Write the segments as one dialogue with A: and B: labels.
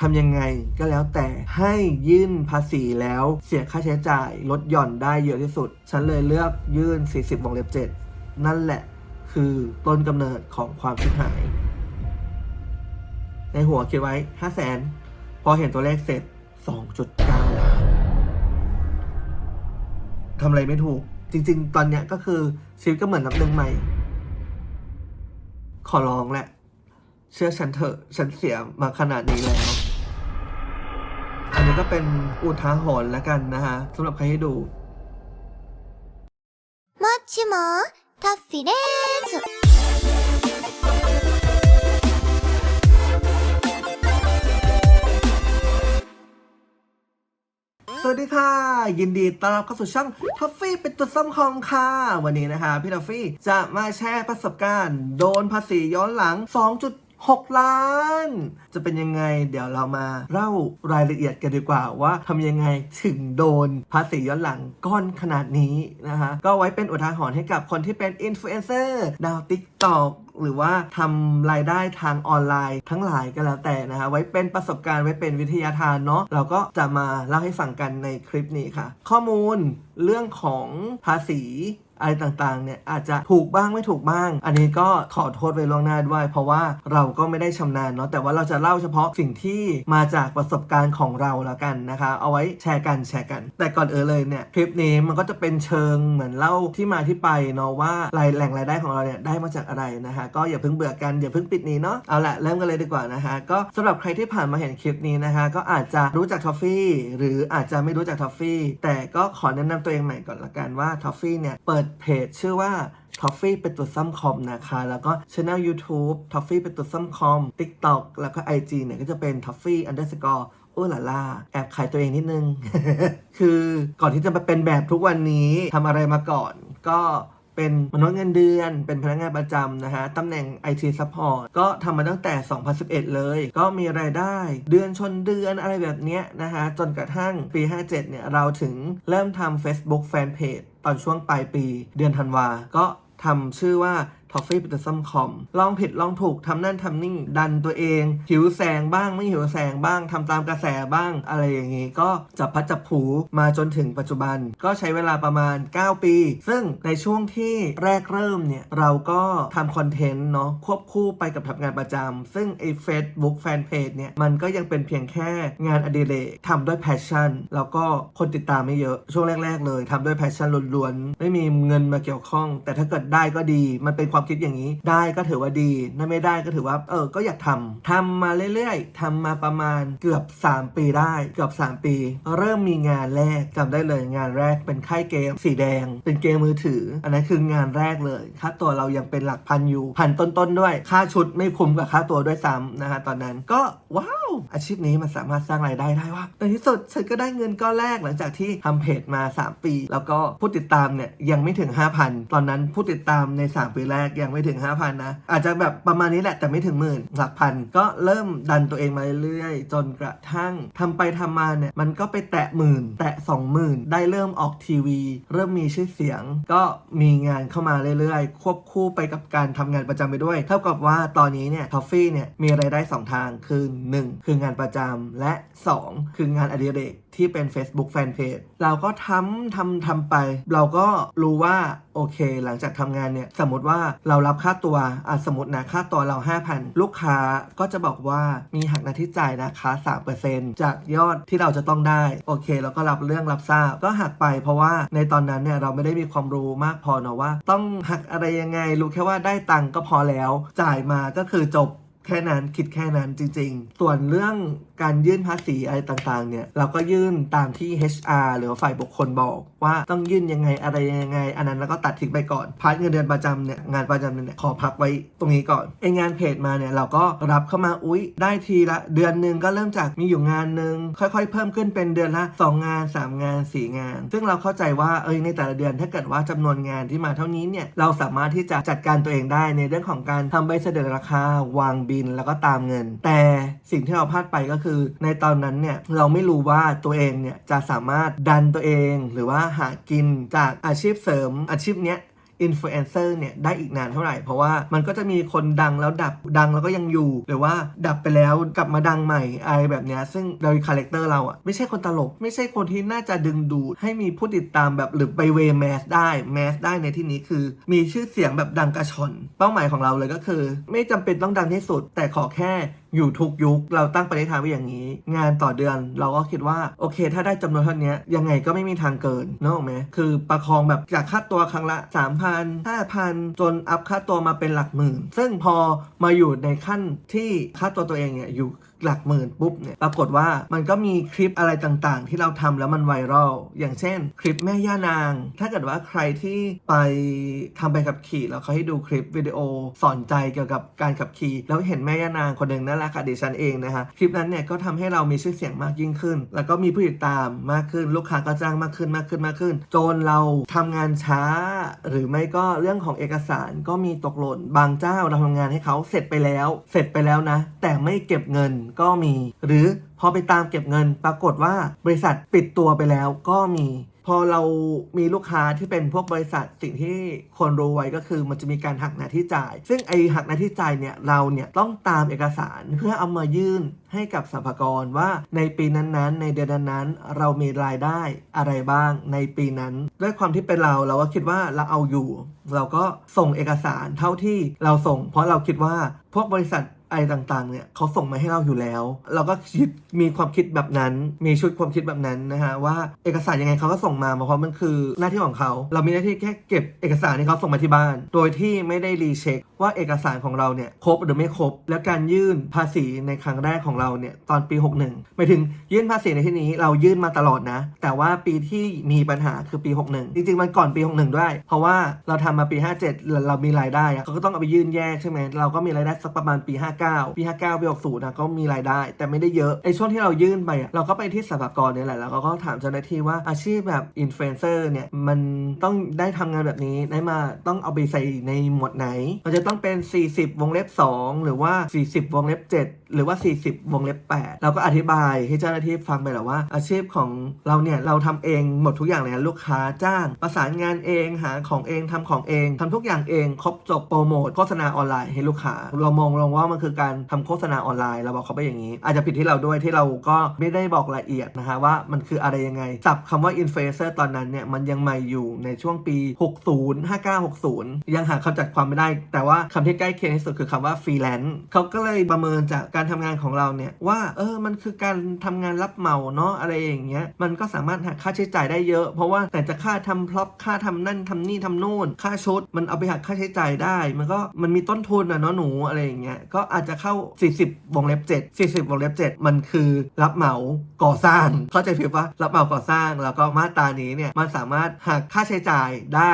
A: ทำยังไงก็แล้วแต่ให้ยื่นภาษีแล้วเสียค่าใช้จ่ายลดหย่อนได้เยอะที่สุด ฉันเลยเลือกยื่น 40 วงเล็บ 7 นั่นแหละคือต้นกำเนิดของความชิบหาย ในหัวคิดไว้ 5 0 0แสนพอเห็นตัวเลขเสร็จ 2.9 ล้านทำอะไรไม่ถูก จริง ๆ ตอนเนี้ยก็คือชีวิตก็เหมือนนับหนึ่งใหม่ ขอร้องแหละ เชื่อฉันเถอะ ฉันเสียมาขนาดนี้แล้วนนี้ก็เป็นอุทาหรณ์แล้วกันนะฮะสำหรับใครให้ดู
B: もっちもタッフィです。
A: สวัสดีค่ะ ยินดีต้อนรับเข้าสู่ช่องท็อฟฟี่เป็นตัวซ้ำคอมค่ะ วันนี้นะคะ พี่ท็อฟฟี่จะมาแชร์ประสบการณ์ โดนภาษีย้อนหลัง 6 ล้าน จะเป็นยังไง เดี๋ยวเรามาเล่ารายละเอียดกันดีกว่าว่าทำยังไงถึงโดนภาษีย้อนหลังก้อนขนาดนี้นะคะ ก็ไว้เป็นอุทาหรณ์ให้กับคนที่เป็นอินฟลูเอนเซอร์ดาวติ๊กตอกหรือว่าทำรายได้ทางออนไลน์ทั้งหลายก็แล้วแต่นะคะ ไว้เป็นประสบการณ์ไว้เป็นวิทยาทานเนาะเราก็จะมาเล่าให้ฟังกันในคลิปนี้ค่ะ ข้อมูลเรื่องของภาษีอะไรต่างๆเนี่ยอาจจะถูกบ้างไม่ถูกบ้าง อันนี้ก็ขอโทษไว้ล่วงหน้าด้วย เพราะว่าเราก็ไม่ได้ชำนาญเนาะแต่ว่าเราจะเล่าเฉพาะสิ่งที่มาจากประสบการณ์ของเราแล้วกันนะคะ เอาไว้แชร์กันแชร์กัน แต่ก่อนเออเลยเนี่ยคลิปนี้มันก็จะเป็นเชิงเหมือนเล่าที่มาที่ไปเนาะว่ารายแหล่งรายได้ของเราเนี่ยได้มาจากอะไรนะคะก็อย่าเพิ่งเบื่อกันอย่าเพิ่งปิดนี้เนาะเอาละเริ่มกันเลยดีกว่านะคะก็สำหรับใครที่ผ่านมาเห็นคลิปนี้นะคะก็อาจจะรู้จักทอฟฟี่หรืออาจจะไม่รู้จักทอฟฟี่แต่ก็ขอแนะนำตัวเองใหม่ก่อนละกันว่าทอฟฟี่เนี่ยเปิดเพจชื่อว่าทอฟฟี่เป็นตัวซ้ำคอมนะคะ แล้วก็ช anel YouTube ทอฟฟี่เป็นตัวซ้ำคอม TikTok แล้วก็ IG เนี่ยก็จะเป็นทอฟฟี่ underscore โอ้ล่าล่าแอบขายตัวเองนิดนึง คือก่อนที่จะมาเป็นแบบทุกวันนี้ทำอะไรมาก่อน ก็เป็นมนุษย์เงินเดือน เป็นพนักงานประจำนะฮะ ตำแหน่ง IT Support ก็ทำมาตั้งแต่ 2011 เลย ก็มีรายได้เดือนชนเดือนอะไรแบบเนี้ยนะฮะ จนกระทั่งปี 57 เนี่ย เราถึงเริ่มทำ Facebook Fanpage ตอนช่วงปลายปีเดือนธันวา ก็ทำชื่อว่า ทอฟฟี่ป็นตัวซ้ำคอมลองผิดลองถูกทำนั่นทำนี่ดันตัวเอง หิวแสงบ้างไม่หิวแสงบ้างทำตามกระแสบ้าง อะไรอย่างนี้ก็จับพัดจับผูมาจนถึงปัจจุบัน ก็ใช้เวลาประมาณ 9 ปี ซึ่งในช่วงที่แรกเริ่มเนี่ย เราก็ทำคอนเทนต์เนาะควบคู่ไปกับทำงานประจำซึ่งไอ้ Facebook Fanpage เนี่ย มันก็ยังเป็นเพียงแค่งานอดิเรกทำด้วยแพชชั่น แล้วก็คนติดตามไม่เยอะช่วงแรก ๆ เลยทำด้วยแพชชั่นล้วนๆไม่มีเงินมาเกี่ยวข้อง แต่ถ้าเกิดได้ก็ดีมันเป็นความคิดอย่างนี้ ได้ก็ถือว่าดีถ้าไม่ได้ก็ถือว่าเออก็อยากทำทำมาเรื่อยๆทำมาประมาณเกือบ 3 ปีได้เกือบ 3 ปี เริ่มมีงานแรกจำได้เลยงานแรกเป็นค่ายเกมสีแดง เป็นเกมมือถือ อันนั้นคืองานแรกเลยค่าตัวเรายังเป็นหลักพันอยู่พันต้นๆด้วย ค่าชุดไม่คุ้มกับค่าตัวด้วยซ้ำนะฮะตอนนั้นก็ว้าวอาชีพนี้มันสามารถสร้างรายได้ได้ว่าในที่สุดฉันก็ได้เงินก้อนแรกหลังจากที่ทำเพจมา 3 ปี แล้วก็ผู้ติดตามเนี่ยยังไม่ถึง 5,000 ตอนนั้นผู้ติดตามใน 3 ปีแรกยังไม่ถึง 5,000 นะ อาจจะแบบประมาณนี้แหละแต่ไม่ถึงหมื่นหลักพัน ก็เริ่มดันตัวเองมาเรื่อยๆ จนกระทั่งทำไปทำมาเนี่ย มันก็ไปแตะหมื่น แตะ 20,000 ได้เริ่มออกทีวี เริ่มมีชื่อเสียง ก็มีงานเข้ามาเรื่อยๆ ควบคู่ไปกับการทำงานประจำไปด้วย เท่ากับว่าตอนนี้เนี่ยทอฟฟี่เนี่ยมีรายได้ 2 ทางคือ 1 คืองานประจำและ 2 คืองานอดิเรกที่เป็น Facebook Fanpage เราก็ทำทำทำไป เราก็รู้ว่า โอเค หลังจากทำงานเนี่ยสมมติว่าเรารับค่าตัวอะสมมตินะค่าตัวเรา 5,000 ลูกค้าก็จะบอกว่ามีหักหน้าที่จ่ายนะคะ3%จากยอดที่เราจะต้องได้ โอเคเราก็รับเรื่องรับทราบก็หักไปเพราะว่าในตอนนั้นเนี่ยเราไม่ได้มีความรู้มากพอเนาะว่า ต้องหักอะไรยังไงรู้แค่ว่าได้ตังค์ก็พอแล้ว จ่ายมาก็คือจบ แค่นั้นคิดแค่นั้นจริง ๆ ส่วนเรื่องการยื่นภาษีอะไรต่างๆ เนี่ย เราก็ยื่นตามที่ HR หรือฝ่ายบุคคลบอกว่าต้องยื่นยังไงอะไรยังไง อันนั้นแล้วก็ตัดทิ้งไปก่อน พาร์ทเงินเดือนประจำเนี่ย งานประจำเนี่ย ขอพักไว้ตรงนี้ก่อนไองานเพจมาเนี่ย เราก็รับเข้ามาอุ๊ย ได้ทีละ เดือนหนึ่งก็เริ่มจากมีอยู่งานหนึ่งค่อย ๆ เพิ่มขึ้นเป็นเดือนละ 2 งาน 3 งาน 4 งาน ซึ่งเราเข้าใจว่าเอ้ยในแต่ละเดือนถ้าเกิดว่าจำนวนงานที่มาเท่านี้เนี่ยเราสามารถที่จะจัดการตัวเองได้ในเรื่องของการทำใบเสนอราคาวางบินแล้วก็ตามเงิน แต่สิ่งที่เราพลาดไปก็คือ ในตอนนั้นเนี่ยเราไม่รู้ว่าตัวเองเนี่ยจะสามารถดันตัวเอง หรือว่าหากินจากอาชีพเสริมอาชีพเนี้ย อินฟลูเอนเซอร์เนี่ยได้อีกนานเท่าไหร่ เพราะว่ามันก็จะมีคนดังแล้วดับดังแล้วก็ยังอยู่ หรือว่าดับไปแล้วกลับมาดังใหม่อะไรแบบเนี้ยซึ่งโดยคาแรคเตอร์เราอะไม่ใช่คนตลก ไม่ใช่คนที่น่าจะดึงดูดให้มีผู้ติดตามแบบหรือไปเวแมสได้แมสได้ในที่นี้คือ มีชื่อเสียงแบบดังกระชอนเป้าหมายของเราเลยก็คือ ไม่จำเป็นต้องดังที่สุด แต่ขอแค่ อยู่ทุกยุค เราตั้งปณิธานไว้อย่างนี้ งานต่อเดือนเราก็คิดว่า โอเค ถ้าได้จำนวนเท่านี้ยังไงก็ไม่มีทางเกินนึกออกไหมคือประคองแบบจากค่าตัวครั้งละ 3,000 5,000 จนอัพค่าตัวมาเป็นหลักหมื่น ซึ่งพอมาอยู่ในขั้นที่ค่าตัวตัวเองเนี่ยอยู่ หลักหมื่นปุ๊บเนี่ยปรากฏว่ามันก็มีคลิปอะไรต่างๆ ที่เราทำแล้วมันไวรัลอย่างเช่น คลิปแม่ย่านาง ถ้าเกิดว่าใครที่ไปทำไปขับขี่แล้วเขาให้ดูคลิปวิดีโอสอนใจเกี่ยวกับการขับขี่แล้วเห็นแม่ย่านางคนหนึ่งนั่นแหละค่ะดิฉันเองนะคะคลิปนั้นเนี่ยก็ทำให้เรามีชื่อเสียงมากยิ่งขึ้น แล้วก็มีผู้ติดตามมากขึ้น ลูกค้าก็จ้างมากขึ้นมากขึ้นมากขึ้น จนเราทำงานช้า หรือไม่ก็เรื่องของเอกสารก็มีตกหล่นบางเจ้าเราทำงานให้เขาเสร็จไปแล้ว เสร็จไปแล้วนะ แต่ไม่เก็บเงินก็มี หรือพอไปตามเก็บเงินปรากฏว่าบริษัทปิดตัวไปแล้วก็มี พอเรามีลูกค้าที่เป็นพวกบริษัทสิ่งที่คนรู้ไว้ก็คือ มันจะมีการหักหน้าที่จ่าย ซึ่งไอหักหน้าที่จ่ายเนี่ยเราเนี่ยต้องตามเอกสารเพื่อเอามายื่นให้กับสรรพากรว่าในปีนั้นๆ ในเดือนนั้นๆ เรามีรายได้อะไรบ้างในปีนั้น ด้วยความที่เป็นเราเราก็คิดว่าเราเอาอยู่ เราก็ส่งเอกสารเท่าที่เราส่ง เพราะเราคิดว่าพวกบริษัท อะไรต่างๆ เนี่ยเขาส่งมาให้เราอยู่แล้ว เราก็คิดมีความคิดแบบนั้น มีชุดความคิดแบบนั้นนะฮะว่าเอกสารยังไงเขาก็ส่งมาเพราะมันคือหน้าที่ของเขา เรามีหน้าที่แค่เก็บเอกสารที่เขาส่งมาที่บ้าน โดยที่ไม่ได้รีเช็ค ว่าเอกสารของเราเนี่ยครบหรือไม่ครบ และการยื่นภาษีในครั้งแรกของเราเนี่ยตอนปี 61หมายถึงยื่นภาษีในที่นี้เรายื่นมาตลอดนะ แต่ว่าปีที่มีปัญหาคือปี 61 จริงๆมันก่อนปี 61 ด้วย เพราะว่าเราทำมาปี 57แล้วเรามีรายได้เขาก็ต้องเอาไปยื่นแยกใช่ไหมเราก็มีรายได้สักประมาณปี59 ปี 59 ปี60นะก็มีรายได้ แต่ไม่ได้เยอะไอช่วงที่เรายื่นไปอะเราก็ไปที่สภากรเนี่ยแหละแล้วก็ถามเจ้าหน้าที่ว่าอาชีพแบบอินฟลูเอนเซอร์เนี่ยมันต้องได้ทำงานแบบนี้ได้มาต้องเอาไปใส่ในหมวดไหน มันจะต้องเป็น 40 วงเล็บ 2 หรือว่า 40 วงเล็บ 7 หรือว่า 40 วงเล็บ 8 เราก็อธิบายให้เจ้าหน้าที่ฟังไปและว่า อาชีพของเราเนี่ย เราทำเองหมดทุกอย่างเลยลูกค้าจ้าง ประสานงานเองหาของเองทำของเองทำทุกอย่างเองครบจบโปรโมทโฆษณาออนไลน์ให้ลูกค้า เรามองลงว่ามันคือการทำโฆษณาออนไลน์เราบอกเขาไปอย่างนี้ อาจจะผิดที่เราด้วยที่เราก็ไม่ได้บอกละเอียดนะคะว่ามันคืออะไรยังไงศัพท์คำว่าอินฟลูเอนเซอร์ตอนนั้นเนี่ยมันยังใหม่อยู่ในช่วงปี 60 59 60 ยังหาคำจัดความไม่ได้ แต่ว่าคำที่ใกล้เคียงที่สุดคือคำว่าฟรีแลนซ์เขาก็เลยประเมินจากการทำงานของเราเนี่ยว่าเออมันคือการทำงานรับเหมาเนาะอะไรอย่างเงี้ยมันก็สามารถหักค่าใช้จ่ายได้เยอะ เพราะว่าแต่จะค่าทำพร็อพค่าทำนั่นทำนี่ทำนู่น ค่าชุด มันเอาไปหักค่าใช้จ่ายได้ มันก็มันมีต้นทุนอะเนาะหนูอะไรอย่างเงี้ยก็อาจจะเข้า 40 วงเล็บ 7 40 วงเล็บ 7 มันคือรับเหมาก่อสร้าง เข้าใจผิดว่ารับเหมาก่อสร้างแล้วก็มาตรานี้เนี่ยมันสามารถหักค่าใช้จ่ายได้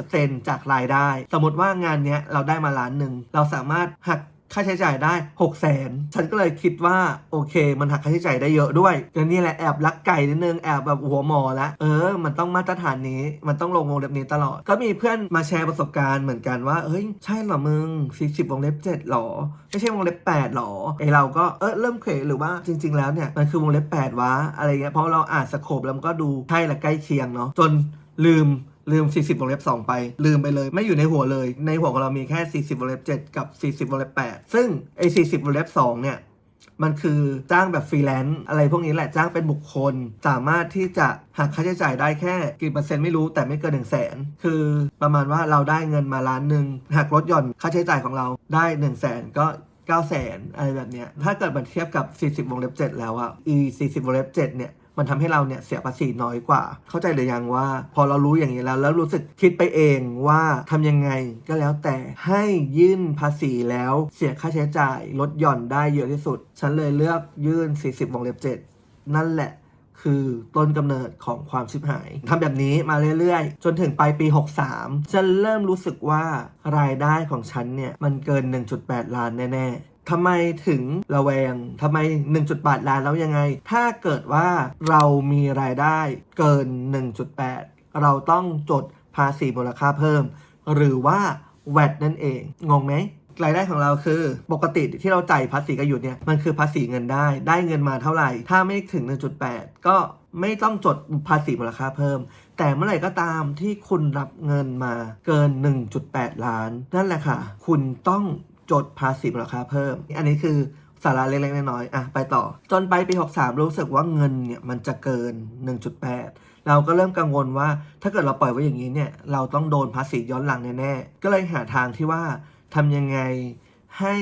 A: 60%จากรายได้ สมมติว่างานเนี้ยเราได้มาล้านหนึ่งเราสามารถหัก ค่าใช้จ่ายได้6 0แสนฉันก็เลยคิดว่าโอเค มันหักค่าใช้จ่ายได้เยอะด้วยก็นี่แหละแอบลักไก่นิดนึงแอบแบบหัวหมอละเออ มันต้องมาตรฐานนี้มันต้องลงวงเล็บนี้ตลอด ก็มีเพื่อนมาแชร์ประสบการณ์เหมือนกันว่าเอ้ยใช่เหรอมึง40วงเล็บ7หรอไม่ใช่วงเล็บ8หรอไอเราก็เออเริ่มเขวหรือว่าจริง ๆ แล้วเนี่ยมันคือวงเล็บ8วะอะไรเงี้ยเพราะเราอ่านสโคปแล้วมันก็ดูใช่ละใกล้เคียงเนาะจนลืม ลืม 40วงเล็บ2ไป ลืมไปเลย ไม่อยู่ในหัวเลย ในหัวของเรามีแค่ 40วงเล็บ7กับ 40วงเล็บ8ซึ่งไอ้40วงเล็บ2เนี่ยมันคือจ้างแบบฟรีแลนซ์อะไรพวกนี้แหละจ้างเป็นบุคคล สามารถที่จะหักค่าใช้จ่ายได้แค่กี่เปอร์เซ็นต์ไม่รู้แต่ไม่เกิน1 0 0 0 0แสนคือประมาณว่าเราได้เงินมาล้านหนึ่งหักลดหย่อนค่าใช้จ่ายของเราได้1 0 0 0 0แสนก็9 0 0 0 0 อะไรแบบเนี้ยถ้าเกิดมันเทียบกับ 40 วงเล็บ 7 แล้วอะอี40 วงเล็บ 7 เนี่ย มันทำให้เราเนี่ยเสียภาษีน้อยกว่า เข้าใจหรือยังว่าพอเรารู้อย่างนี้แล้ว แล้วรู้สึกคิดไปเองว่าทำยังไงก็แล้วแต่ให้ยื่นภาษีแล้วเสียค่าใช้จ่ายลดหย่อนได้เยอะที่สุด ฉันเลยเลือกยื่น 40วงเล็บ7 นั่นแหละคือต้นกำเนิดของความชิบหายทำแบบนี้มาเรื่อยๆ จนถึงปลายปี 63 ฉันเริ่มรู้สึกว่ารายได้ของฉันเนี่ย มันเกิน 1.8 ล้านแน่ ๆ ทำไมถึงระแวงทำไม 1.8 ล้านแล้วยังไง ถ้าเกิดว่าเรามีรายได้เกิน 1.8 เราต้องจดภาษีมูลค่าเพิ่ม หรือว่า VAT นั่นเอง งงไหมรายได้ของเราคือปกติที่เราจ่ายภาษีกันอยู่เนี่ยมันคือภาษีเงินได้ ได้เงินมาเท่าไหร่ ถ้าไม่ถึง 1.8 ก็ไม่ต้องจดภาษีมูลค่าเพิ่ม แต่เมื่อไหร่ก็ตามที่คุณรับเงินมาเกิน 1.8 ล้าน นั่นแหละค่ะ คุณต้อง จดภาษีมูลค่าเพิ่ม อันนี้คือสาระเล็กๆน้อยๆอะไปต่อ จนไปปี 63 รู้สึกว่าเงินเนี่ยมันจะเกิน 1.8 เราก็เริ่มกังวลว่าถ้าเกิดเราปล่อยไว้อย่างนี้เนี่ยเราต้องโดนภาษีย้อนหลังแน่ๆ ก็เลยหาทางที่ว่าทำยังไงให้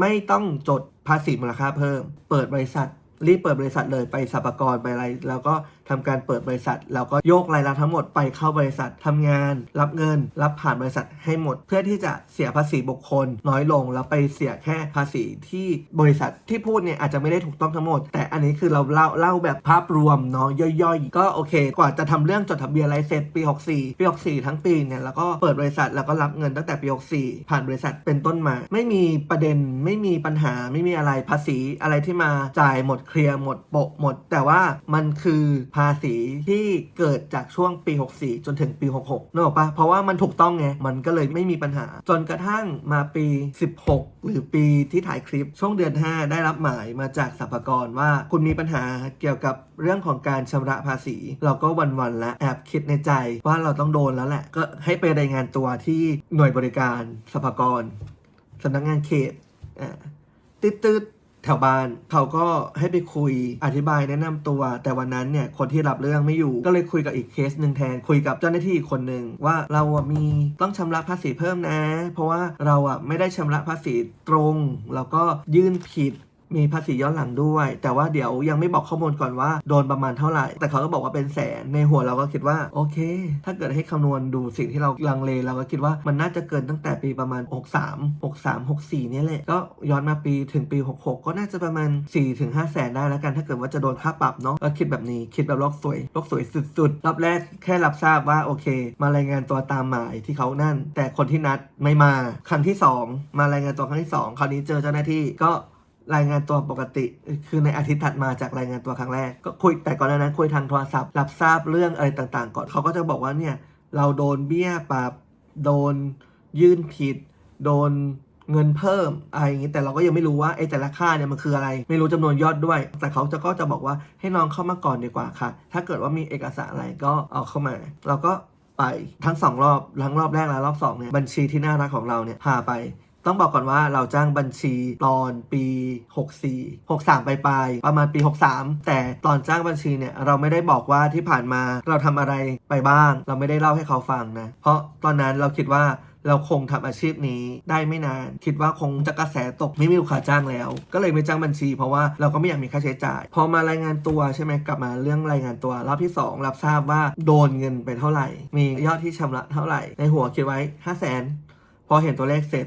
A: ไม่ต้องจดภาษีมูลค่าเพิ่ม เปิดบริษัทรีบเปิดบริษัทเลยไปสรรพากรไปอะไร แล้วก็ ทำการเปิดบริษัทแล้วก็โยกรายรับทั้งหมดไปเข้าบริษัททำงาน รับเงิน รับผ่านบริษัทให้หมด เพื่อที่จะเสียภาษีบุคคล น้อยลงแล้วไปเสียแค่ภาษีที่บริษัทที่พูดเนี่ยอาจจะไม่ได้ถูกต้องทั้งหมด แต่อันนี้คือเราเล่าเล่าแบบภาพรวมเนาะย่อยๆ ก็โอเค กว่าจะทำเรื่องจดทะเบียนอะไรเสร็จปี 64 ปี 64 ทั้งปีเนี่ยแล้วก็เปิดบริษัทแล้วก็รับเงินตั้งแต่ปี 64 ผ่านบริษัทเป็นต้นมา ไม่มีประเด็นไม่มีปัญหาไม่มีอะไรภาษีอะไรที่มาจ่ายหมดเคลียร์หมดโปะหมด แต่ว่ามันคือภภาษีที่เกิดจากช่วงปี 64 จนถึงปี 66นึกออกปะเพราะว่ามันถูกต้องไง มันก็เลยไม่มีปัญหา จนกระทั่งมาปี 16 หรือปีที่ถ่ายคลิปช่วงเดือน 5 ได้รับหมายมาจากสรรพากรว่าคุณมีปัญหาเกี่ยวกับเรื่องของการชำระภาษี เราก็วันๆและแอบคิดในใจว่าเราต้องโดนแล้วแหละ ก็ให้ไปรายงานตัวที่หน่วยบริการสรรพากรสำนักงานเขตอ่าตืดๆ ถวบ้าน เขาก็ให้ไปคุยอธิบายแนะนำตัว แต่วันนั้นเนี่ยคนที่รับเรื่องไม่อยู่ ก็เลยคุยกับอีกเคสหนึ่งแทนคุยกับเจ้าหน้าที่อีกคนหนึ่งว่าเราอะมีต้องชำระภาษีเพิ่มนะ เพราะว่าเราอะไม่ได้ชำระภาษีตรง แล้วก็ยื่นผิด มีภาษีย้อนหลังด้วย แต่ว่าเดี๋ยวยังไม่บอกข้อมูลก่อนว่าโดนประมาณเท่าไหร่ แต่เขาก็บอกว่าเป็นแสนในหัวเราก็คิดว่าโอเค ถ้าเกิดให้คำนวณดูสิ่งที่เราลังเลเราก็คิดว่ามันน่าจะเกินตั้งแต่ปีประมาณ 63 63 64เนี่ยแหละก็ย้อนมาปีถึงปี 66 ก็น่าจะประมาณ 4 ถึง5แสนได้แล้วกันถ้าเกิดว่าจะโดนค่าปรับเนาะก็คิดแบบนี้คิดแบบโลกสวยโลกสวยสุดๆรอบแรกแค่รับทราบว่าโอเค มารายงานตัวตามหมายที่เขานั่น แต่คนที่นัดไม่มาครั้งที่สองมารายงานตัวครั้งที่สองคราวนี้เจอเจ้าหน้าที่ก็ รายงานตัวปกติ คือในอาทิตย์ถัดมาจากรายงานตัวครั้งแรก ก็คุยแต่ก่อนหน้านั้นคุยทางโทรศัพท์ รับทราบเรื่องอะไรต่างๆ ก่อนเขาก็จะบอกว่าเนี่ยเราโดนเบี้ยปรับโดนยื่นผิด โดนเงินเพิ่มอะไรอย่างนี้แต่เราก็ยังไม่รู้ว่าไอ้แต่ละค่าเนี่ยมันคืออะไร ไม่รู้จำนวนยอดด้วย แต่เขาจะก็จะบอกว่าให้น้องเข้ามาก่อนดีกว่าค่ะ ถ้าเกิดว่ามีเอกสารอะไรก็เอาเข้ามา เราก็ไปทั้งสองรอบทั้งรอบแรกและรอบสองเนี่ยบัญชีที่น่ารักของเราเนี่ยพาไป ต้องบอกก่อนว่าเราจ้างบัญชีตอนปี 64 63ปลายๆประมาณปี 63 แต่ตอนจ้างบัญชีเนี่ยเราไม่ได้บอกว่าที่ผ่านมาเราทำอะไรไปบ้าง เราไม่ได้เล่าให้เขาฟังนะ เพราะตอนนั้นเราคิดว่าเราคงทำอาชีพนี้ได้ไม่นาน คิดว่าคงจะกระแสตกไม่มีลูกค้าจ้างแล้ว ก็เลยไม่จ้างบัญชี เพราะว่าเราก็ไม่อยากมีค่าใช้จ่าย พอมารายงานตัวใช่ไหมกลับมาเรื่องรายงานตัวรอบที่ 2 รับทราบว่าโดนเงินไปเท่าไหร่ มียอดที่ชำระเท่าไหร่ ในหัวคิดไว้ 5 0 0 0 0นพอเห็นตัวเลขเสร็จ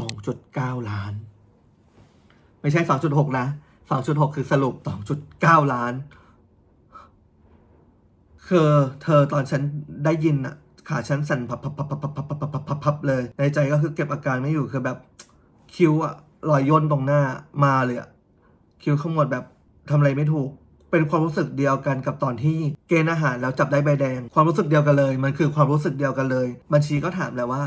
A: 2.9 ล้าน ไม่ใช่ 2.6 นะ 2.6 คือสรุป 2.9 ล้าน คือเธอตอนฉันได้ยินอะขาฉันสั่นพับพับพับพับพับพับพับพับพับพับเลย ในใจก็คือเก็บอาการไม่อยู่คือแบบคิ้วอะรอยย่นตรงหน้ามาเลยอะคิ้วขมวดแบบทำอะไรไม่ถูก เป็นความรู้สึกเดียวกันกับตอนที่เกณฑ์อาหารแล้วจับได้ใบแดง ความรู้สึกเดียวกันเลย มันคือความรู้สึกเดียวกันเลย บัญชีก็ถามแล้วว่า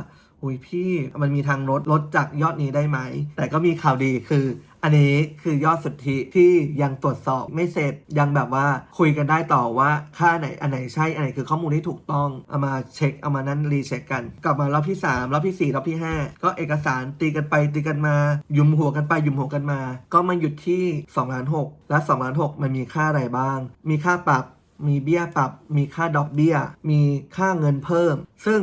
A: อุยพี่มันมีทางลดลดจากยอดนี้ได้ไหม แต่ก็มีข่าวดีคือ อันนี้คือยอดสุทธิที่ยังตรวจสอบไม่เสร็จยังแบบว่าคุยกันได้ต่อว่าค่าไหนอันไหนใช่อันไหนคือข้อมูลที่ถูกต้องเอามาเช็คเอามานั่นรีเช็คกัน กลับมารอบที่ 3 รอบที่ 4 รอบที่ 5 ก็เอกสารตีกันไปตีกันมา ยุมหัวกันไปยุมหัวกันมา ก็มาหยุดที่2ล้าน6และ2ล้าน6มันมีค่าอะไรบ้าง มีค่าปรับมีเบี้ยปรับ มีค่าดอกเบี้ย มีค่าเงินเพิ่ม ซึ่ง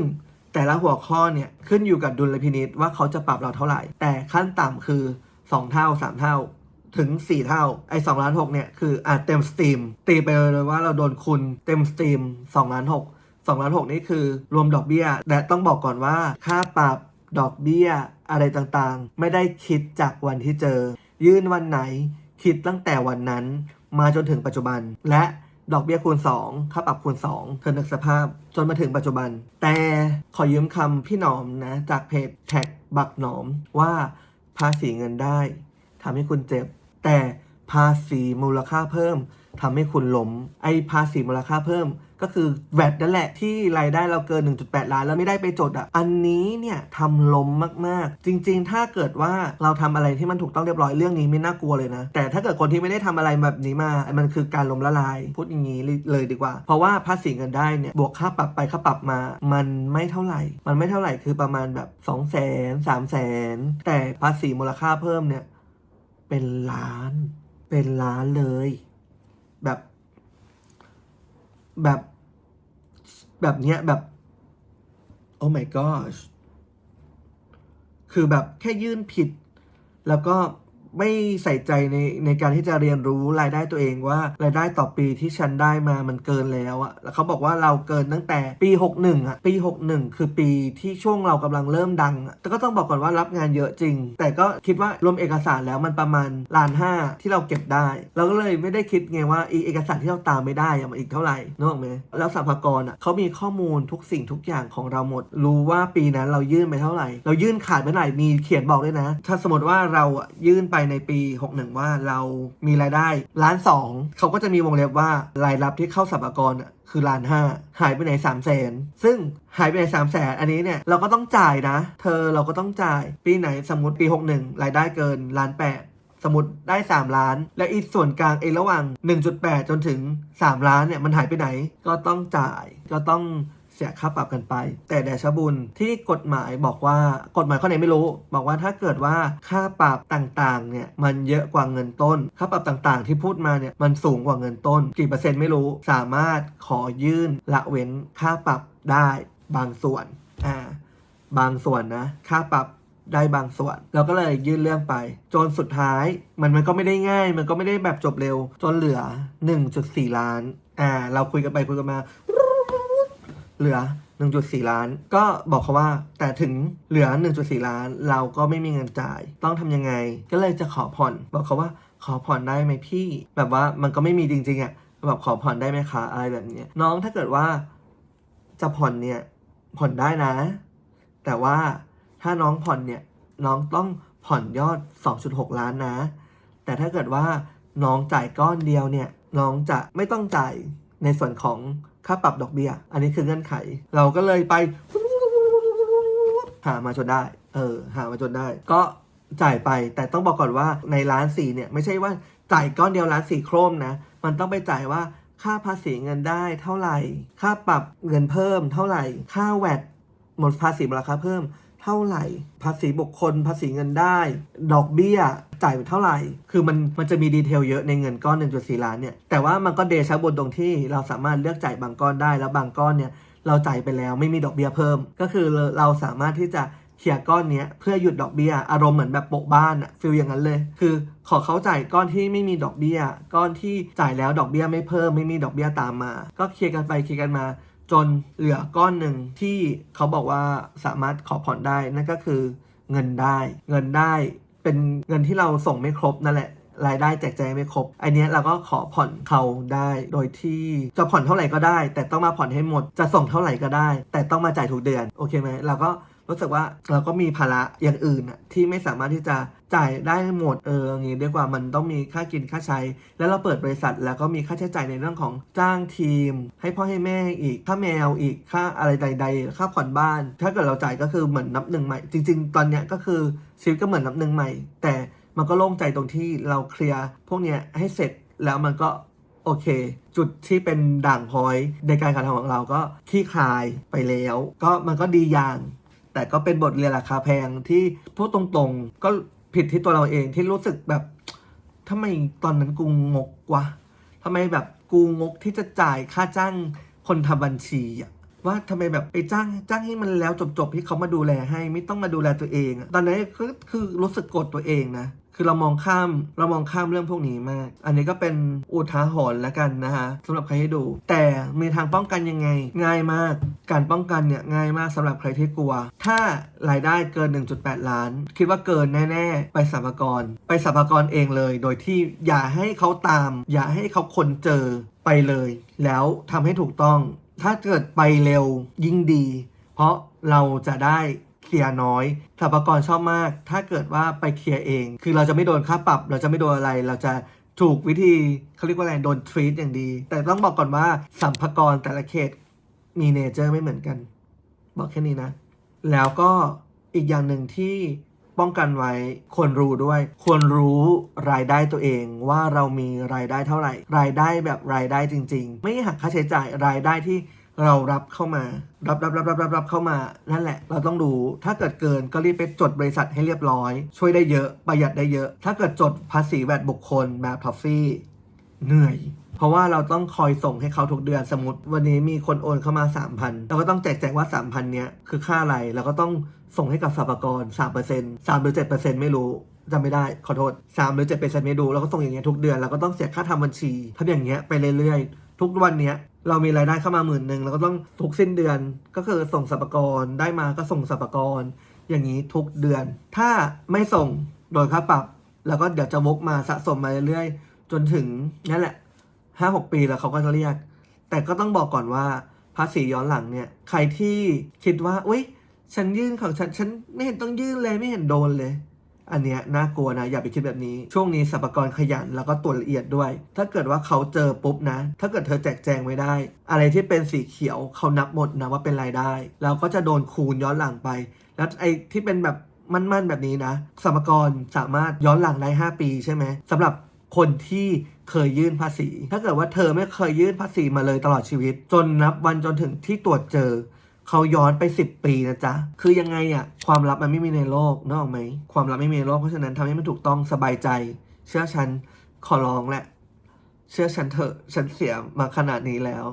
A: แต่ละหัวข้อเนี่ยขึ้นอยู่กับดุลพินิษว่าเขาจะปรับเราเท่าไหร่ แต่ขั้นต่ำคือ 2 เท่า 3 เท่าถึง 4 เท่า ไอ้2ล้าน6เนี่ย คืออะเต็มสตรีม ตีไปเลยว่าเราโดนคุณเต็มสตรีม2ล้าน6 2ล้าน6นี่คือรวมดอกเบี้ย และต้องบอกก่อนว่า ค่าปรับดอกเบี้ยอะไรต่างๆ ไม่ได้คิดจากวันที่เจอ ยื่นวันไหน คิดตั้งแต่วันนั้น มาจนถึงปัจจุบันและ ดอกเบี้ยคูณ 2ค่าปรับคูณ 2 เธอนึกสภาพจนมาถึงปัจจุบัน แต่ขอยืมคำพี่หนอมนะ จากเพจแท็กบักหนอมว่าภาษีเงินได้ทำให้คุณเจ็บ แต่ภาษีมูลค่าเพิ่ม ทำให้คุณล้ม ไอ้ภาษีมูลค่าเพิ่ม ก็คือแวดนั่นแหละที่รายได้เราเกิน 1.8 ล้านแล้วไม่ได้ไปจดอะ อันนี้เนี่ยทำล้มมากๆ จริง ๆ ถ้าเกิดว่าเราทำอะไรที่มันถูกต้องเรียบร้อยเรื่องนี้ไม่น่ากลัวเลยนะ แต่ถ้าเกิดคนที่ไม่ได้ทำอะไรแบบนี้มา มันคือการล้มละลาย พูดอย่างนี้เลยดีกว่า เพราะว่าภาษีเงินได้เนี่ยบวกค่าปรับไปค่าปรับมา มันไม่เท่าไหร่ มันไม่เท่าไหร่คือประมาณแบบ2 0 0 0 0 0 3 0 0 0 0แต่ภาษีมูลค่าเพิ่มเนี่ยเป็นล้าน เป็นล้านเลย แบบ แบบแบบเนี้ยแบบ โอ้ my gosh คือแบบแค่ยื่นผิด แล้วก็ ไม่ใส่ใจในในการที่จะเรียนรู้รายได้ตัวเองว่ารายได้ต่อปีที่ฉันได้มามันเกินแล้วอะแล้วเขาบอกว่าเราเกินตั้งแต่ปี 61อะปี 61 คือปีที่ช่วงเรากำลังเริ่มดังแต่ก็ต้องบอกก่อนว่ารับงานเยอะจริง แต่ก็คิดว่ารวมเอกสารแล้วมันประมาณล้านห้าที่เราเก็บได้ เราก็เลยไม่ได้คิดไงว่าอีเอกสารที่เราตามไม่ได้อะมันอีกเท่าไหร่นึกออกไหมแล้วสรรพากรอะเขามีข้อมูลทุกสิ่งทุกอย่างของเราหมด รู้ว่าปีนั้นเรายื่นไปเท่าไหร่ เรายื่นขาดไปไหร่มีเขียนบอกด้วยนะ ถ้าสมมติว่าเราอะยื่นไปในปี 61 ว่าเรามีรายได้ล้านสองเขาก็จะมีวงเล็บว่ารายรับที่เข้าสรรพากรอะคือล้านห้าหายไปไหน3 0 0แสนซึ่งหายไปไหน3 0 0แสนอันนี้เนี่ยเราก็ต้องจ่ายนะ เธอเราก็ต้องจ่ายปีไหนสมมติปี 61 รายได้เกินล้านแปดสมมติได้ 3 ล้าน และอีกส่วนกลางเองระหว่าง 1.8 จนถึง 3 ล้านเนี่ยมันหายไปไหน ก็ต้องจ่ายก็ต้อง เสียค่าปรับกันไป แต่แดชบุญที่กฎหมายบอกว่ากฎหมายข้อไหนไม่รู้ บอกว่าถ้าเกิดว่าค่าปรับต่างๆเนี่ยมันเยอะกว่าเงินต้น ค่าปรับต่างๆ ที่พูดมาเนี่ยมันสูงกว่าเงินต้น กี่เปอร์เซ็นต์ไม่รู้สามารถขอยื่นละเว้นค่าปรับได้บางส่วนอ่าบางส่วนนะค่าปรับได้บางส่วน เราก็เลยยื่นเรื่องไป จนสุดท้ายมันมันก็ไม่ได้ง่าย มันก็ไม่ได้แบบจบเร็ว จนเหลือ 1.4 ล้านอ่าเราคุยกันไปคุยกันมา เหลือ 1.4 ล้าน ก็บอกเขาว่า แต่ถึงเหลือ 1.4 ล้าน เราก็ไม่มีเงินจ่าย ต้องทำยังไง ก็เลยจะขอผ่อน บอกเขาว่าขอผ่อนได้ไหมพี่ แบบว่ามันก็ไม่มีจริงๆอะ่ะแบบขอผ่อนได้ไหมคะอะไรแบบเนี้ยน้องถ้าเกิดว่าจะผ่อนเนี่ยผ่อนได้นะ แต่ว่าถ้าน้องผ่อนเนี่ยน้องต้องผ่อนยอด 2.6 ล้านนะ แต่ถ้าเกิดว่าน้องจ่ายก้อนเดียวเนี่ยน้องจะไม่ต้องจ่ายในส่วนของ ค่าปรับดอกเบี้ย อันนี้คือเงื่อนไข เราก็เลยไปหามาจนได้ เออ หามาจนได้ ก็จ่ายไป แต่ต้องบอกก่อนว่าในร้านสีเนี่ยไม่ใช่ว่าจ่ายก้อนเดียวร้านสีโครมนะ มันต้องไปจ่ายว่าค่าภาษีเงินได้เท่าไหร่ ค่าปรับเงินเพิ่มเท่าไหร่ ค่าแวดหมดภาษีมูลค่าเพิ่ม เท่าไหร่ ภาษีบุคคล ภาษีเงินได้ ดอกเบี้ยจ่ายไปเท่าไหร่ คือมันมันจะมีดีเทลเยอะในเงินก้อน 1.4 ล้านเนี่ย แต่ว่ามันก็เดชะบนตรงที่เราสามารถเลือกจ่ายบางก้อนได้ แล้วบางก้อนเนี่ยเราจ่ายไปแล้วไม่มีดอกเบี้ยเพิ่ม ก็คือเราสามารถที่จะเคลียร์ก้อนเนี้ยเพื่อหยุดดอกเบี้ย อารมณ์เหมือนแบบโปะบ้านอะฟิลอย่างนั้นเลย คือขอเขาจ่ายก้อนที่ไม่มีดอกเบี้ย ก้อนที่จ่ายแล้วดอกเบี้ยไม่เพิ่มไม่มีดอกเบี้ยตามมา ก็เคลียร์กันไปเคลียร์กันมา จนเหลือก้อนหนึ่งที่เขาบอกว่าสามารถขอผ่อนได้นั่นก็คือเงินได้ เงินได้เป็นเงินที่เราส่งไม่ครบนั่นแหละรายได้แจกแจงไม่ครบ อันเนี้ยเราก็ขอผ่อนเขาได้ โดยที่จะผ่อนเท่าไหร่ก็ได้ แต่ต้องมาผ่อนให้หมด จะส่งเท่าไหร่ก็ได้ แต่ต้องมาจ่ายทุกเดือน โอเคไหมเราก็ รู้สึกว่าเราก็มีภาระอย่างอื่นอะที่ไม่สามารถที่จะจ่ายได้หมดเอออย่างงี้เรียกว่ามันต้องมีค่ากินค่าใช้ แล้วเราเปิดบริษัท แล้วก็มีค่าใช้จ่ายในเรื่องของจ้างทีม ให้พ่อให้แม่อีกค่าแมวอีกค่าอะไรใด ๆ ค่าผ่อนบ้าน ถ้าเกิดเราจ่ายก็คือเหมือนนับหนึ่งใหม่ จริง ๆ ตอนเนี้ยก็คือชีวิตก็เหมือนนับหนึ่งใหม่ แต่มันก็โล่งใจตรงที่เราเคลียร์พวกเนี้ยให้เสร็จแล้วมันก็โอเค จุดที่เป็นด่างพร้อยในการการทำของเราก็คลี่คลายไปแล้ว ก็มันก็ดีอย่าง แต่ก็เป็นบทเรียนราคาแพงที่พูดตรงๆ ก็ผิดที่ตัวเราเองที่รู้สึกแบบทำไมตอนนั้นกูงกวะทำไมแบบกูงกที่จะจ่ายค่าจ้างคนทำบัญชีอะว่าทำไมแบบไปจ้างจ้างให้มันแล้วจบๆที่เขามาดูแลให้ ไม่ต้องมาดูแลตัวเองอะตอนนั้นก็คือรู้สึกกดตัวเองนะ คือเรามองข้ามเรามองข้ามเรื่องพวกนี้มาก อันนี้ก็เป็นอุทาหรณ์แล้วกันนะฮะสำหรับใครให้ดู แต่มีทางป้องกันยังไง ง่ายมาก การป้องกันเนี่ยง่ายมากสำหรับใครที่กลัว ถ้ารายได้เกิน 1.8 ล้าน คิดว่าเกินแน่ๆ ไปสรรพากรไปสรรพากรเองเลย โดยที่อย่าให้เขาตาม อย่าให้เขาคนเจอไปเลย แล้วทำให้ถูกต้อง ถ้าเกิดไปเร็วยิ่งดี เพราะเราจะได้ ลียร์น้อยสรรพากรชอบมาก ถ้าเกิดว่าไปเคลียร์เอง คือเราจะไม่โดนค่าปรับ เราจะไม่โดนอะไร เราจะถูกวิธีเขาเรียกว่าอะไรโดนทรีตอย่างดี แต่ต้องบอกก่อนว่าสัมภากรแต่ละเขตมีเนเจอร์ไม่เหมือนกัน บอกแค่นี้นะ แล้วก็อีกอย่างหนึ่งที่ป้องกันไว้ควรรู้ด้วย ควรรู้รายได้ตัวเองว่าเรามีรายได้เท่าไหร่ รายได้แบบรายได้จริง ๆ ไม่หักค่าใช้จ่ายรายได้ที่ เรารับเข้ามา รับรับรับรับรับรับเข้ามา นั่นแหละ เราต้องดูถ้าเกิดเกินก็รีบไปจดบริษัทให้เรียบร้อย ช่วยได้เยอะ ประหยัดได้เยอะ ถ้าเกิดจดภาษีแวดบุคคลแบบท็อฟฟี่เหนื่อย เพราะว่าเราต้องคอยส่งให้เขาทุกเดือน สมมติวันนี้มีคนโอนเข้ามา 3,000เราก็ต้องแจกแจงว่า 3,000 เนี้ยคือค่าอะไร เราก็ต้องส่งให้กับสรรพากร3% 3หรือ7%ไม่รู้จำไม่ได้ขอโทษ3หรือ7%ไม่รู้เราก็ส่งอย่างเงี้ยทุกเดือนเราก็ต้องเสียค่าทำบัญชีทำอย่างเงี้ยไปเรื่อยๆทุกวันเนี้ย เรามีรายได้เข้ามาหมื่นหนึ่งเราก็ต้องทุกสิ้นเดือนก็คือส่งสรรพากรได้มาก็ส่งสรรพากรอย่างนี้ทุกเดือน ถ้าไม่ส่งโดยค่าปรับ แล้วก็เดี๋ยวจะวกมาสะสมมาเรื่อยๆ จนถึงนั่นแหละห้าหกปีแล้วเขาก็จะเรียก แต่ก็ต้องบอกก่อนว่าภาษีย้อนหลังเนี่ย ใครที่คิดว่าอุ้ยฉันยื่นของฉัน ฉันไม่เห็นต้องยื่นเลยไม่เห็นโดนเลย อันเนี้ยน่ากลัวนะอย่าไปคิดแบบนี้ ช่วงนี้สรรพากรขยันแล้วก็ตรวจละเอียดด้วย ถ้าเกิดว่าเขาเจอปุ๊บนะ ถ้าเกิดเธอแจกแจงไว้ได้ อะไรที่เป็นสีเขียวเขานับหมดนะว่าเป็นรายได้แล้วก็จะโดนคูณย้อนหลังไป แล้วไอ้ที่เป็นแบบมั่นๆแบบนี้นะสรรพากรสามารถย้อนหลังได้ 5 ปีใช่ไหมสำหรับคนที่เคยยื่นภาษี ถ้าเกิดว่าเธอไม่เคยยื่นภาษีมาเลยตลอดชีวิต จนนับวันจนถึงที่ตรวจเจอ เขาย้อนไป 10 ปีนะจ๊ะ คือยังไงอะความลับมันไม่มีในโลกนึกออกไหม ความลับไม่มีในโลกเพราะฉะนั้นทำให้มันถูกต้องสบายใจ เชื่อฉันขอร้องแหละ เชื่อฉันเถอะฉันเสียมาขนาดนี้แล้ว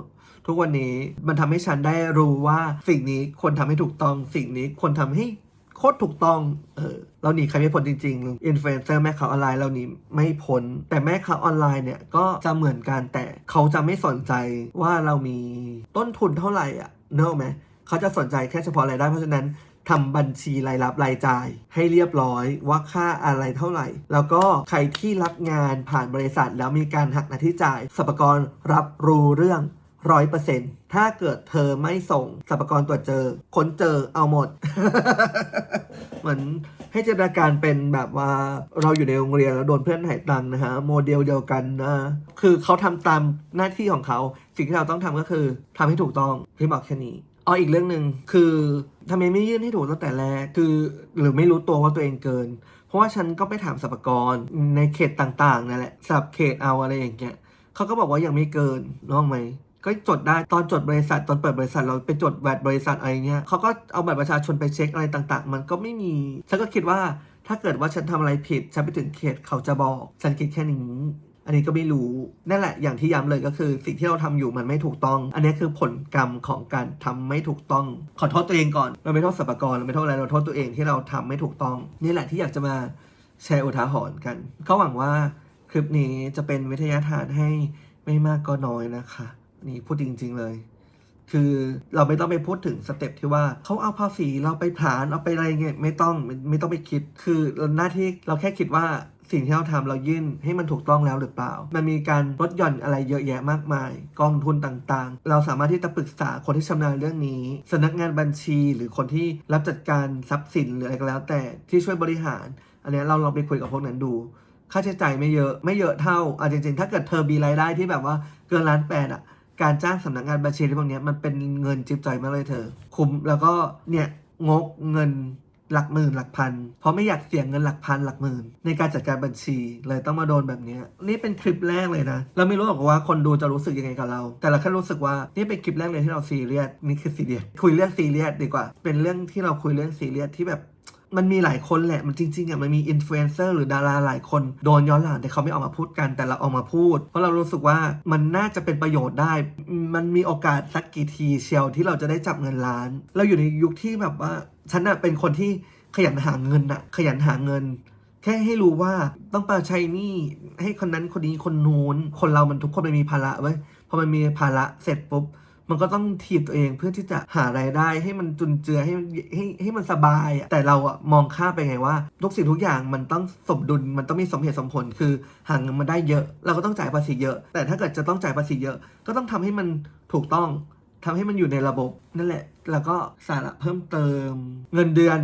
A: ทุกวันนี้มันทำให้ฉันได้รู้ว่าสิ่งนี้ควรทำให้ถูกต้อง สิ่งนี้ควรทำให้โคตรถูกต้อง เออ เราหนีใครไม่พ้นจริงๆ อินฟลูเอนเซอร์แม่ค้าออนไลน์เราหนีไม่พ้น แต่แม่ค้าออนไลน์เนี่ยก็จะเหมือนกันแต่เขาจะไม่สนใจว่าเรามีต้นทุนเท่าไหร่อะเนอะไหม เขาจะสนใจแค่เฉพาะรายได้เพราะฉะนั้นทำบัญชีรายรับรายจ่าย ให้เรียบร้อยว่าค่าอะไรเท่าไหร่ แล้วก็ใครที่รับงานผ่านบริษัท แล้วมีการหักหน้าที่จ่ายสรรพกรรับรู้เรื่องร้อยเปอร์เซ็นต์ถ้าเกิดเธอไม่ส่งสรรพกรตรวจเจอ ค้นเจอเอาหมด เหมือนให้จินตนาการเป็นแบบว่าเราอยู่ในโรงเรียนแล้วโดนเพื่อนถ่ายตังค์นะฮะ โมเดลเดียวกันนะ คือเขาทำตามหน้าที่ของเขา สิ่งที่เราต้องทำก็คือทำให้ถูกต้องพี่บอกแค่นี้ อ๋ออีกเรื่องหนึ่งคือทำไมไม่ยื่นให้ถูกตั้งแต่แรกคือ หรือไม่รู้ตัวว่าตัวเองเกิน เพราะว่าฉันก็ไปถามสรรพากรในเขตต่างๆนั่นแหละสับเขตเอาอะไรอย่างเงี้ยเขาก็บอกว่ายังไม่เกินน้องไหมก็จดได้ตอนจดบริษัทตอนเปิดบริษัทเราไปจดแวดบริษัทอะไรเงี้ยเขาก็เอาบัตรประชาชนไปเช็คอะไรต่าง ๆ มันก็ไม่มีฉันก็คิดว่าถ้าเกิดว่าฉันทำอะไรผิด ฉันไปถึงเขตเขาจะบอก ฉันคิดแค่นี้ อันนี้ก็ไม่รู้นั่นแหละอย่างที่ย้ำเลยก็คือสิ่งที่เราทำอยู่มันไม่ถูกต้อง อันนี้คือผลกรรมของการทำไม่ถูกต้อง ขอโทษตัวเองก่อนเราไม่โทษสรรพากรเราไม่โทษอะไรเราโทษตัวเองที่เราทำไม่ถูกต้อง นี่แหละที่อยากจะมาแชร์อุทาหรณ์กัน ก็หวังว่าคลิปนี้จะเป็นวิทยาทานให้ไม่มากก็น้อยนะคะนี่พูดจริง ๆเลย คือเราไม่ต้องไปพูดถึงสเต็ปที่ว่าเขาเอาภาษีเราไปผลานเอาไปอะไรเงี้ยไม่ต้องไม่ไม่ต้องไปคิด คือหน้าที่เราแค่คิดว่า สิ่งที่เราทำเรายื่นให้มันถูกต้องแล้วหรือเปล่า มันมีการลดหย่อนอะไรเยอะแยะมากมาย กองทุนต่างๆ เราสามารถที่จะปรึกษาคนที่ชำนาญเรื่องนี้สำนักงานบัญชีหรือคนที่รับจัดการทรัพย์สินหรืออะไรก็แล้ว แต่ที่ช่วยบริหาร อันนี้เราลองไปคุยกับพวกนั้นดู ค่าใช้จ่ายไม่เยอะไม่เยอะเท่าอะจริงๆ ถ้าเกิดเธอมีรายได้ที่แบบว่าเกินล้านแปดอะการจ้างสำนักงานบัญชีอะไรพวกเนี้ยมันเป็นเงินจิ๊บจ่อยมากเลยเธอ คุ้มแล้วก็เนี่ยงกเงิน หลักหมื่นหลักพัน เพราะไม่อยากเสี่ยงเงินหลักพันหลักหมื่น ในการจัดการบัญชีเลยต้องมาโดนแบบนี้นี่เป็นคลิปแรกเลยนะ เราไม่รู้หรอกว่าคนดูจะรู้สึกยังไงกับเรา แต่เราแค่รู้สึกว่านี่เป็นคลิปแรกเลยที่เราซีเรียสนี่คือซีเรียสคุยเรื่องซีเรียสดีกว่า เป็นเรื่องที่เราคุยเรื่องซีเรียสที่แบบ มันมีหลายคนแหละ มันจริงๆอะมันมีอินฟลูเอนเซอร์หรือดาราหลายคนโดนย้อนหลังแต่เขาไม่ออกมาพูดกันแต่เราออกมาพูด เพราะเรารู้สึกว่ามันน่าจะเป็นประโยชน์ได้ มันมีโอกาสสักกี่ทีเชียวที่เราจะได้จับเงินล้าน เราอยู่ในยุคที่แบบว่าฉันน่ะเป็นคนที่ขยันหาเงินน่ะขยันหาเงินแค่ให้รู้ว่าต้องปใช้หนี้ให้คนนั้นคนนี้คนนู้นคนเรามันทุกคนมันมีภาระเว้ยพอมันมีภาระเสร็จปุ๊บ มันก็ต้องทีบตัวเองเพื่อที่จะหารายได้ให้มันจุนเจือให้ให้ให้มันสบายอะแต่เราอะมองข้ามไปไงว่าทุกสิ่งทุกอย่างมันต้องสมดุลมันต้องมีสมเหตุสมผลคือหาเงินมาได้เยอะ เราก็ต้องจ่ายภาษีเยอะ แต่ถ้าเกิดจะต้องจ่ายภาษีเยอะ ก็ต้องทำให้มันถูกต้องทำให้มันอยู่ในระบบนั่นแหละ แล้วก็สาระเพิ่มเติม เงินเดือน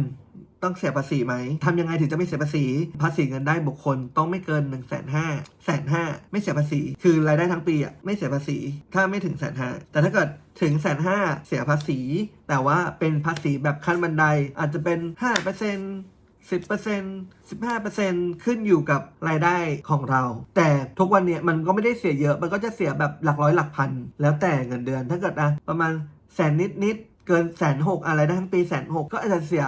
A: ต้องเสียภาษีไหมทำยังไงถึงจะไม่เสียภาษี ภาษีเงินได้บุคคลต้องไม่เกิน1นึ่งแสนห้าแสนห้าไม่เสียภาษี คือรายได้ทั้งปีอะไม่เสียภาษี ถ้าไม่ถึงแสนห้าแต่ถ้าเกิดถึงแสนห้าเสียภาษี แต่ว่าเป็นภาษีแบบขั้นบันไดอาจจะเป็น5%เปอร์เซ็นต์10% 15%ขึ้นอยู่กับรายได้ของเรา แต่ทุกวันเนี้ยมันก็ไม่ได้เสียเยอะ มันก็จะเสียแบบหลักร้อยหลักพัน แล้วแต่เงินเดือน ถ้าเกิดอะประมาณแสนนิดนิดเกินแสนหกอะไรได้ทั้งปีแสนหกก็อาจจะเสีย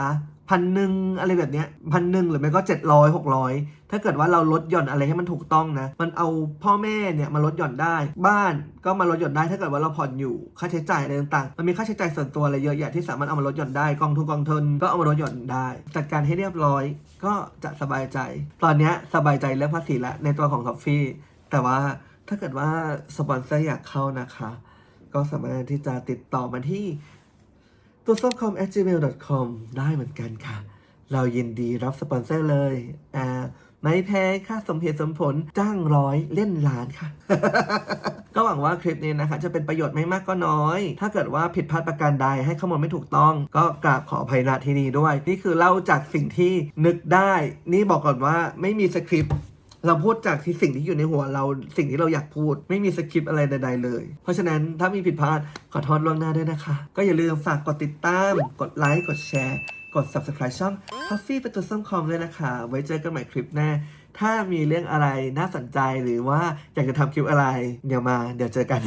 A: พันหนึ่งอะไรแบบเนี้ยพันหนึ่งหรือไม่ก็เจ็ดร้อยหกร้อยถ้าเกิดว่าเราลดหย่อนอะไรให้มันถูกต้องนะ มันเอาพ่อแม่เนี่ยมาลดหย่อนได้ บ้านก็มาลดหย่อนได้ถ้าเกิดว่าเราผ่อนอยู่ค่าใช้จ่ายอะไรต่างๆ มันมีค่าใช้จ่ายส่วนตัวอะไรเยอะแยะที่สามารถเอามาลดหย่อนได้กองทุนกองทุนก็เอามาลดหย่อนได้จัดการให้เรียบร้อยก็จะสบายใจ ตอนนี้สบายใจเรื่องภาษีล้วในตัวของท็อฟฟี่แต่ว่าถ้าเกิดว่าสปอนเซอร์อยากเข้านะคะ ก็สามารถที่จะติดต่อมาที่ ตัวส้ม com at gmail com ได้เหมือนกันค่ะ เรายินดีรับสปอนเซอร์เลยอ่าไม่แพ้ค่าสมเหตุสมผลจ้างร้อยเล่นล้านค่ะ ก็หวังว่าคลิปนี้นะคะ จะเป็นประโยชน์ไม่มากก็น้อย ถ้าเกิดว่าผิดพลาดประการใดให้ข้อมูลไม่ถูกต้อง ก็กราบขออภัยณที่นี้ด้วย นี่คือเล่าจากสิ่งที่นึกได้ นี่บอกก่อนว่าไม่มีสคริปต์ เราพูดจากที่สิ่งที่อยู่ในหัวเราสิ่งที่เราอยากพูด ไม่มีสคริปต์อะไรใด ๆ เลย เพราะฉะนั้นถ้ามีผิดพลาดขอโทษล่วงหน้าด้วยนะคะ ก็อย่าลืมฝากกดติดตาม กดไลค์กดแชร์ กด subscribe ช่อง Coffee เปตัวส้มคอมเลยนะคะ ไว้เจอกันใหม่คลิปหน้า ถ้ามีเรื่องอะไรน่าสนใจหรือว่าอยากจะทำคลิปอะไรเดี๋ยวมาเดี๋ยวเจอกัน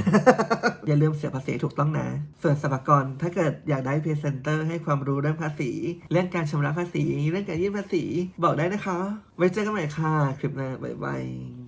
A: อย่าลืมเสียภาษีถูกต้องนะ ส่วนสรรพากรถ้าเกิดอยากได้พรีเซนเตอร์ให้ความรู้เรื่องภาษี เรื่องการชำระภาษี เรื่องการยื่นภาษี บอกได้นะคะ ไว้เจอกันใหม่ค่ะคลิปหน้าบ๊ายบาย